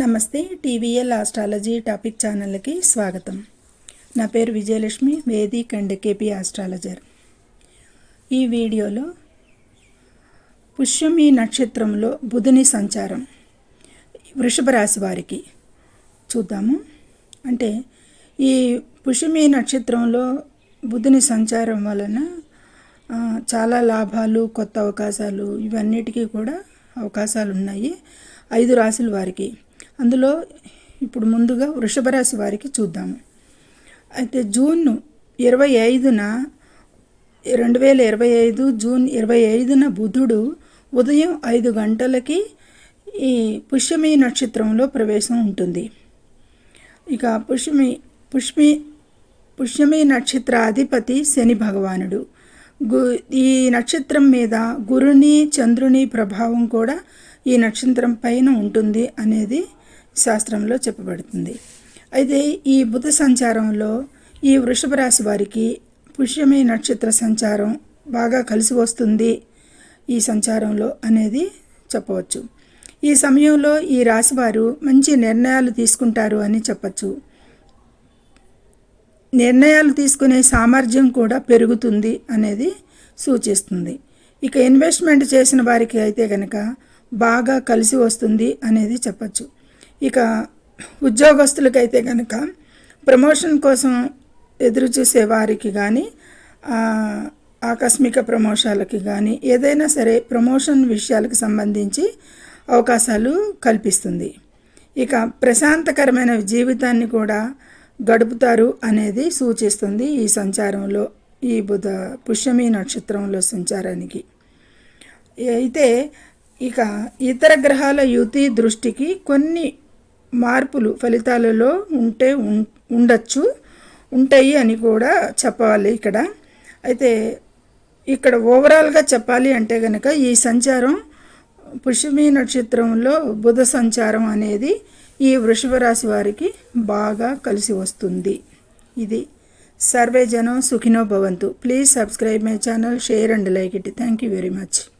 నమస్తే TVL astrology topic ఛానల్కి స్వాగతం. నా పేరు Vijayalakshmi Vedic and KP astrologer. ఈ వీడియోలో పుష్యమి నక్షత్రంలో బుధుని సంచారం. వృషభ రాశి వారికి చూద్దాము. అంటే ఈ పుష్యమి నక్షత్రంలో బుధుని సంచారం వలన చాలా లాభాలు కొత్త అవకాశాలు ఇవన్నిటికీ కూడా అవకాశాలు ఉన్నాయి ఐదు రాశుల వారికి అందులో ఇప్పుడు ముందుగా వృషభ రాశి వారికి చూద్దాము. అయితే జూన్ ఇరవై ఐదున రెండు వేల ఇరవై ఐదు జూన్ ఇరవై ఐదున బుధుడు ఉదయం ఐదు గంటలకి ఈ పుష్యమి నక్షత్రంలో ప్రవేశం ఉంటుంది. ఇక పుష్యమి పుష్మి పుష్యమి నక్షత్ర అధిపతి శని భగవానుడు. గు ఈ నక్షత్రం మీద గురుని చంద్రుని ప్రభావం కూడా ఈ నక్షత్రం పైన ఉంటుంది అనేది శాస్త్రంలో చెప్పబడుతుంది. అయితే ఈ బుధ సంచారంలో ఈ వృషభ రాశి వారికి పుష్యమి నక్షత్ర సంచారం బాగా కలిసి వస్తుంది ఈ సంచారంలో అనేది చెప్పవచ్చు. ఈ సమయంలో ఈ రాశివారు మంచి నిర్ణయాలు తీసుకుంటారు అని చెప్పచ్చు. నిర్ణయాలు తీసుకునే సామర్థ్యం కూడా పెరుగుతుంది అనేది సూచిస్తుంది. ఇక ఇన్వెస్ట్మెంట్ చేసిన వారికి అయితే కనుక బాగా కలిసి వస్తుంది అనేది చెప్పచ్చు. ఇక ఉద్యోగస్తులకైతే కనుక ప్రమోషన్ కోసం ఎదురు చూసే వారికి కానీ ఆకస్మిక ప్రమోషాలకి కానీ ఏదైనా సరే ప్రమోషన్ విషయాలకు సంబంధించి అవకాశాలు కల్పిస్తుంది. ఇక ప్రశాంతకరమైన జీవితాన్ని కూడా గడుపుతారు అనేది సూచిస్తుంది ఈ సంచారంలో ఈ బుధ పుష్యమి నక్షత్రంలో సంచారానికి. అయితే ఇక ఇతర గ్రహాల యుతి దృష్టికి కొన్ని మార్పులు ఫలితాలలో ఉంటే ఉం- ఉండొచ్చు ఉంటాయి అని కూడా చెప్పాలి ఇక్కడ. అయితే ఇక్కడ ఓవరాల్గా చెప్పాలి అంటే కనుక ఈ సంచారం పుష్యమి నక్షత్రంలో బుధ సంచారం అనేది ఈ వృషభ రాశి వారికి బాగా కలిసి వస్తుంది. ఇది సర్వే జనం సుఖినో భవంతు. Please subscribe my channel share and like it. Thank you very much.